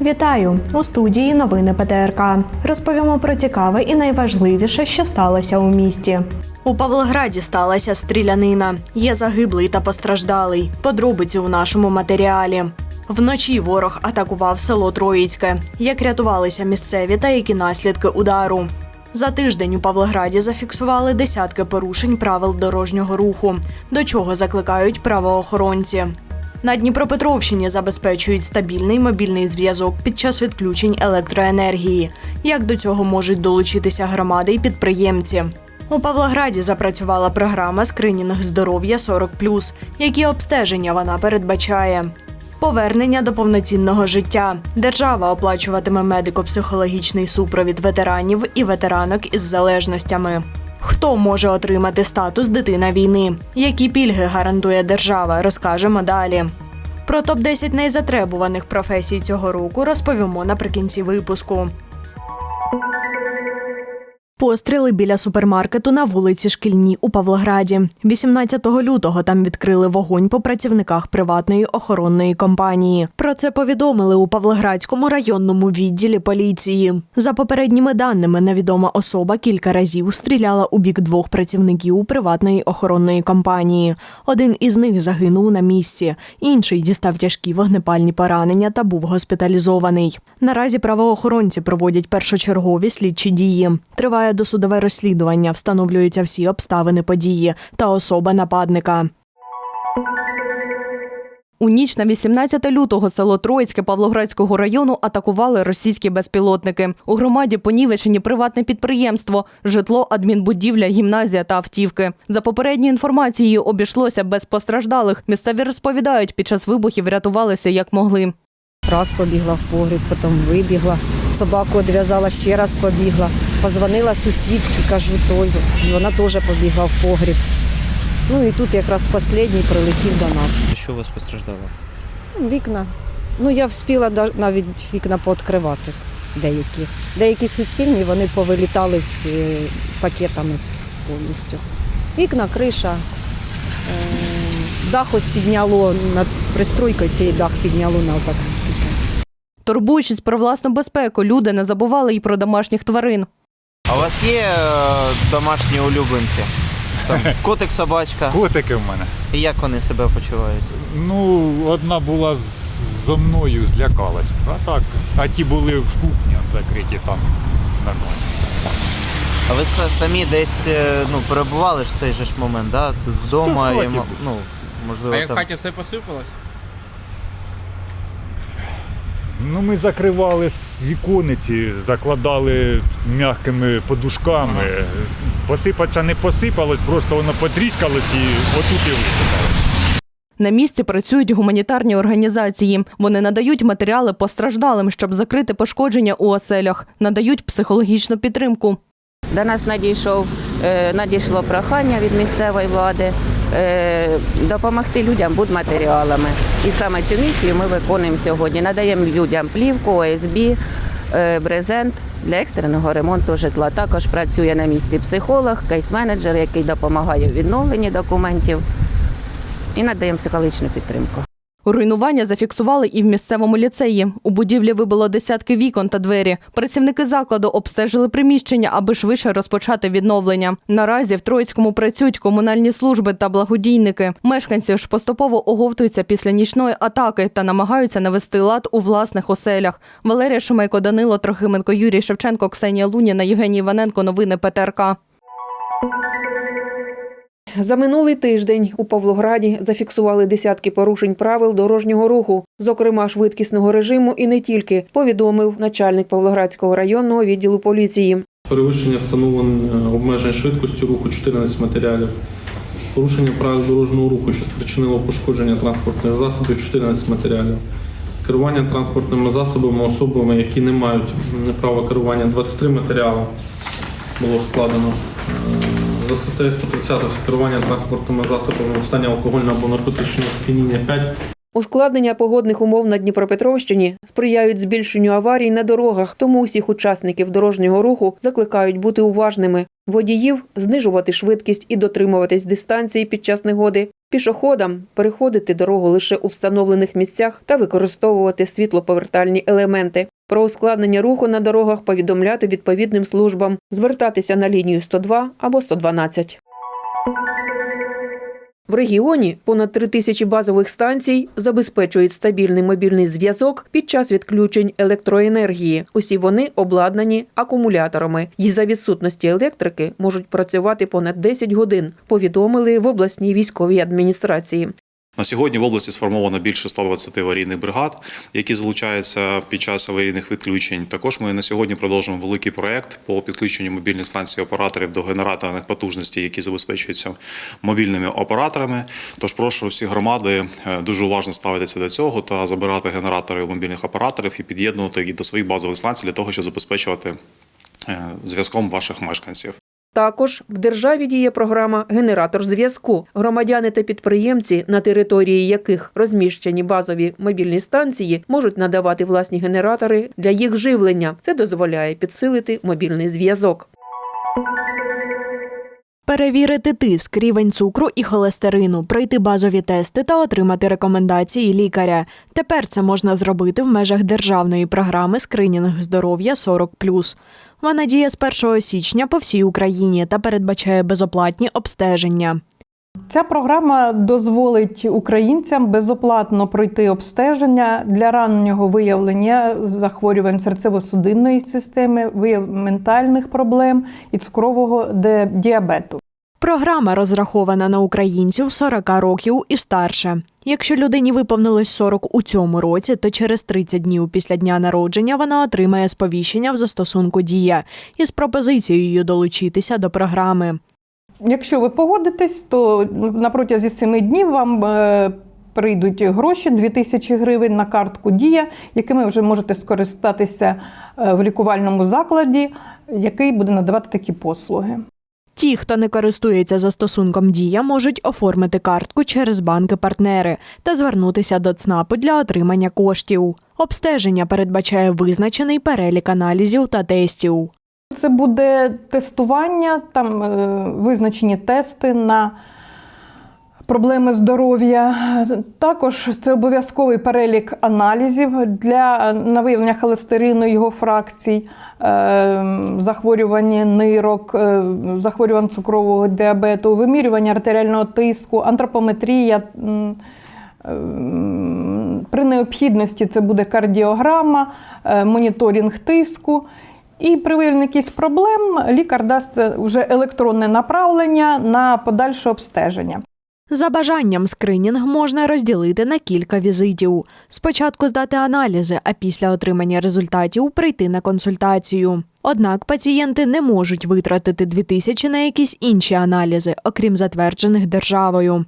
Вітаю у студії новини ПТРК. Розповімо про цікаве і найважливіше, що сталося у місті. У Павлограді сталася стрілянина. Є загиблий та постраждалий. Подробиці у нашому матеріалі. Вночі ворог атакував село Троїцьке. Як рятувалися місцеві та які наслідки удару. За тиждень у Павлограді зафіксували десятки порушень правил дорожнього руху, до чого закликають правоохоронці. На Дніпропетровщині забезпечують стабільний мобільний зв'язок під час відключень електроенергії. Як до цього можуть долучитися громади і підприємці? У Павлограді запрацювала програма скринінг здоров'я 40+, які обстеження вона передбачає. Повернення до повноцінного життя. Держава оплачуватиме медико-психологічний супровід ветеранів і ветеранок із залежностями. Хто може отримати статус дитина війни? Які пільги гарантує держава? Розкажемо далі. Про топ 10 найзатребуваних професій цього року розповімо наприкінці випуску. Постріли біля супермаркету на вулиці Шкільній у Павлограді. 18 лютого там відкрили вогонь по працівниках приватної охоронної компанії. Про це повідомили у Павлоградському районному відділі поліції. За попередніми даними, невідома особа кілька разів стріляла у бік двох працівників приватної охоронної компанії. Один із них загинув на місці, інший дістав тяжкі вогнепальні поранення та був госпіталізований. Наразі правоохоронці проводять першочергові слідчі дії. Триває досудове розслідування, встановлюються всі обставини події та особа нападника. У ніч на 18 лютого село Троїцьке Павлоградського району атакували російські безпілотники. У громаді понівечені приватне підприємство, житло, адмінбудівля, гімназія та автівки. За попередньою інформацією, обійшлося без постраждалих. Місцеві розповідають, під час вибухів рятувалися як могли. Раз побігла в погріб, потім вибігла. Собаку одв'язала, ще раз побігла. Позвонила сусідці, кажу, той. Вона теж побігла в погріб. Ну і тут якраз останній прилетів до нас. Що у вас постраждало? Вікна. Ну я встигла навіть вікна пооткривати деякі. Деякі суцільні, вони повилітали з е, пакетами повністю. Вікна, криша. Е, Дах ось підняло над пристройкою, цей дах підняло на отак скільки. Турбуючись про власну безпеку, люди не забували і про домашніх тварин. А у вас є е, домашні улюбленці? Там котик, собачка. Котики в мене. І як вони себе почувають? Ну, одна була зо мною, злякалась. А так, а ті були в кухні закриті там нормально. А ви самі десь е, ну, перебували ж в цей же ж момент, да? Тут вдома Та в хаті і, ну, можливо, А як в там. хаті все посипалось? Ну, ми закривали з вікониці, закладали м'якими подушками. Посипатися не посипалось, просто воно потріскалось і отут і висипалось. На місці працюють гуманітарні організації. Вони надають матеріали постраждалим, щоб закрити пошкодження у оселях, надають психологічну підтримку. До нас надійшов, е, надійшло прохання від місцевої влади допомогти людям будматеріалами. І саме цю місію ми виконуємо сьогодні. Надаємо людям плівку, ОСБ, е, брезент для екстреного ремонту житла. Також працює на місці психолог, кейс-менеджер, який допомагає в відновленні документів. І надаємо психологічну підтримку. Руйнування зафіксували і в місцевому ліцеї. У будівлі вибило десятки вікон та двері. Працівники закладу обстежили приміщення, аби швидше розпочати відновлення. Наразі в Троїцькому працюють комунальні служби та благодійники. Мешканці ж поступово оговтуються після нічної атаки та намагаються навести лад у власних оселях. Валерія Шумейко, Данило Трохименко, Юрій Шевченко, Ксенія Луніна, Євгеній Іваненко. Новини ПТРК. За минулий тиждень у Павлограді зафіксували десятки порушень правил дорожнього руху, зокрема швидкісного режиму, і не тільки, повідомив начальник Павлоградського районного відділу поліції. Перевищення встановлення обмежень швидкості руху 14 матеріалів. Порушення правил дорожнього руху, що спричинило пошкодження транспортних засобів 14 матеріалів. Керування транспортними засобами особами, які не мають права керування 23 матеріали було складено. За статтею 130 керування транспортними засобами у стані алкогольного або наркотичного сп'яніння 5 Ускладнення погодних умов на Дніпропетровщині сприяють збільшенню аварій на дорогах, тому усіх учасників дорожнього руху закликають бути уважними. Водіїв знижувати швидкість і дотримуватись дистанції під час негоди, Пішоходам переходити дорогу лише у встановлених місцях та використовувати світлоповертальні елементи. Про ускладнення руху на дорогах повідомляти відповідним службам, звертатися на лінію 102 або 112. В регіоні понад три тисячі базових станцій забезпечують стабільний мобільний зв'язок під час відключень електроенергії. Усі вони обладнані акумуляторами і за відсутності електрики можуть працювати понад 10 годин. Повідомили в обласній військовій адміністрації. На сьогодні в області сформовано більше 120 аварійних бригад, які залучаються під час аварійних відключень. Також ми на сьогодні продовжуємо великий проект по підключенню мобільних станцій операторів до генераторних потужностей, які забезпечуються мобільними операторами. Тож прошу всі громади е, дуже уважно ставитися до цього та забирати генератори мобільних операторів і під'єднувати їх до своїх базових станцій для того, щоб забезпечувати е, зв'язком ваших мешканців. Також в державі діє програма Генератор зв'язку. Громадяни та підприємці, на території яких розміщені базові мобільні станції, можуть надавати власні генератори для їх живлення. Це дозволяє підсилити мобільний зв'язок. Перевірити тиск, рівень цукру і холестерину, пройти базові тести та отримати рекомендації лікаря. Тепер це можна зробити в межах державної програми скринінг здоров'я 40+. Вона діє з 1 січня по всій Україні та передбачає безоплатні обстеження. Ця програма дозволить українцям безоплатно пройти обстеження для раннього виявлення захворювань серцево-судинної системи, вияв ментальних проблем і цукрового діабету. Програма розрахована на українців 40 років і старше. Якщо людині виповнилось 40 у цьому році, то через 30 днів після дня народження вона отримає сповіщення в застосунку Дія із пропозицією долучитися до програми. Якщо ви погодитесь, то на протязі 7 днів вам е, прийдуть гроші 2000 гривень на картку Дія, якими вже можете скористатися е, в лікувальному закладі, який буде надавати такі послуги. Ті, хто не користується застосунком Дія, можуть оформити картку через банки-партнери та звернутися до ЦНАПу для отримання коштів. Обстеження передбачає визначений перелік аналізів та тестів. Це буде тестування, там е, визначені тести на проблеми здоров'я. Також це обов'язковий перелік аналізів для на виявлення холестерину, його фракцій, е, захворювання нирок, е, захворювань цукрового діабету, вимірювання артеріального тиску, антропометрія. При необхідності це буде кардіограма, е, моніторинг тиску. І при виявленні якихось проблем лікар дасть вже електронне направлення на подальше обстеження. За бажанням скринінг можна розділити на кілька візитів. Спочатку здати аналізи, а після отримання результатів прийти на консультацію. Однак пацієнти не можуть витратити 2000 на якісь інші аналізи, окрім затверджених державою.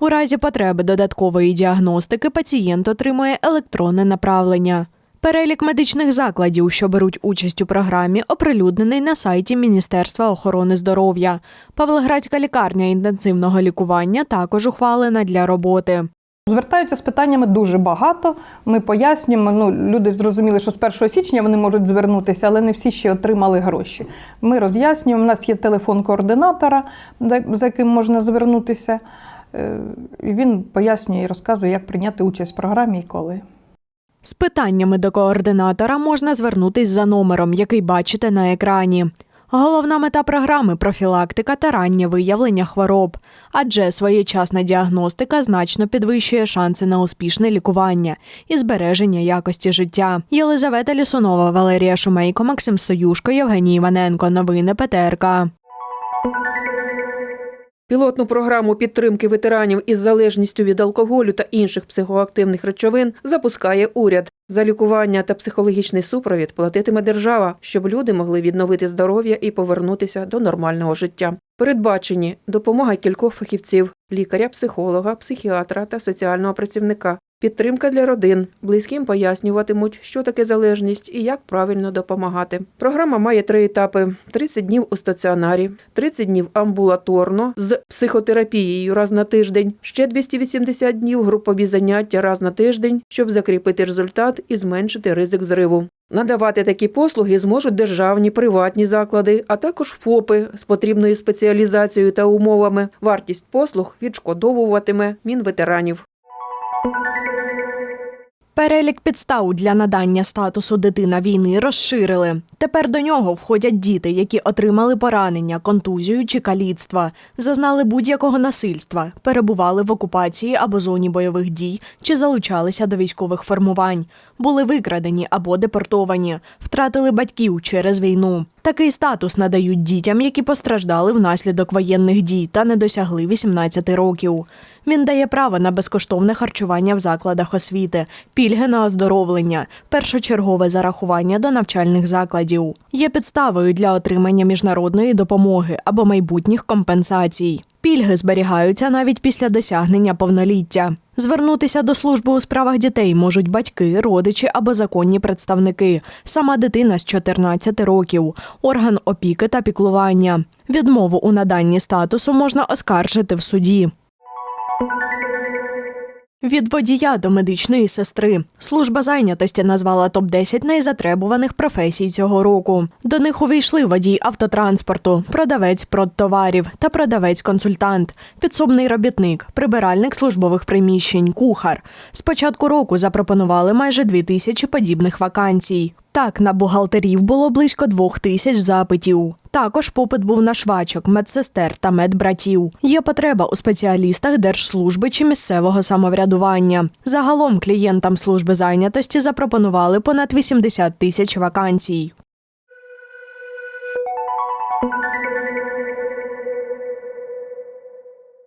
У разі потреби додаткової діагностики пацієнт отримує електронне направлення. Перелік медичних закладів, що беруть участь у програмі, оприлюднений на сайті Міністерства охорони здоров'я. Павлоградська лікарня інтенсивного лікування також ухвалена для роботи. Звертаються з питаннями дуже багато. Ми пояснюємо. Ну, люди зрозуміли, що з 1 січня вони можуть звернутися, але не всі ще отримали гроші. Ми роз'яснюємо. У нас є телефон координатора, за яким можна звернутися. Е, він пояснює і розказує, як прийняти участь в програмі і коли. З питаннями до координатора можна звернутись за номером, який бачите на екрані. Головна мета програми профілактика та раннє виявлення хвороб, адже своєчасна діагностика значно підвищує шанси на успішне лікування і збереження якості життя. Єлизавета Лісунова, Валерія Шумейко, Максим Стоюшко, Євгеній Іваненко. Новини ПТРК. Пілотну програму підтримки ветеранів із залежністю від алкоголю та інших психоактивних речовин запускає уряд. За лікування та психологічний супровід платитиме держава, щоб люди могли відновити здоров'я і повернутися до нормального життя. Передбачені допомога кількох фахівців: лікаря, психолога, психіатра та соціального працівника. Підтримка для родин. Близьким пояснюватимуть, що таке залежність і як правильно допомагати. Програма має три етапи: 30 днів у стаціонарі, 30 днів амбулаторно з психотерапією раз на тиждень, ще 280 днів групові заняття раз на тиждень, щоб закріпити результат і зменшити ризик зриву. Надавати такі послуги зможуть державні, приватні заклади, а також ФОПи з потрібною спеціалізацією та умовами. Вартість послуг відшкодовуватиме Мінветеранів. Перелік підстав для надання статусу дитина війни розширили. Тепер до нього входять діти, які отримали поранення, контузію чи каліцтва, зазнали будь-якого насильства, перебували в окупації або зоні бойових дій чи залучалися до військових формувань, були викрадені або депортовані, втратили батьків через війну. Такий статус надають дітям, які постраждали внаслідок воєнних дій та не досягли 18 років. Він дає право на безкоштовне харчування в закладах освіти, пільги на оздоровлення, першочергове зарахування до навчальних закладів. Є підставою для отримання міжнародної допомоги або майбутніх компенсацій. Пільги зберігаються навіть після досягнення повноліття. Звернутися до служби у справах дітей можуть батьки, родичі або законні представники, сама дитина з 14 років, орган опіки та піклування. Відмову у наданні статусу можна оскаржити в суді. Від водія до медичної сестри служба зайнятості назвала топ 10 найзатребуваних професій цього року. До них увійшли водій автотранспорту, продавець продтоварів та продавець-консультант, підсобний робітник, прибиральник службових приміщень, кухар. З початку року запропонували майже дві тисячі подібних вакансій. Так, на бухгалтерів було близько двох тисяч запитів. Також попит був на швачок, медсестер та медбратів. Є потреба у спеціалістах держслужби чи місцевого самоврядування. Загалом клієнтам служби зайнятості запропонували понад 80 тисяч вакансій.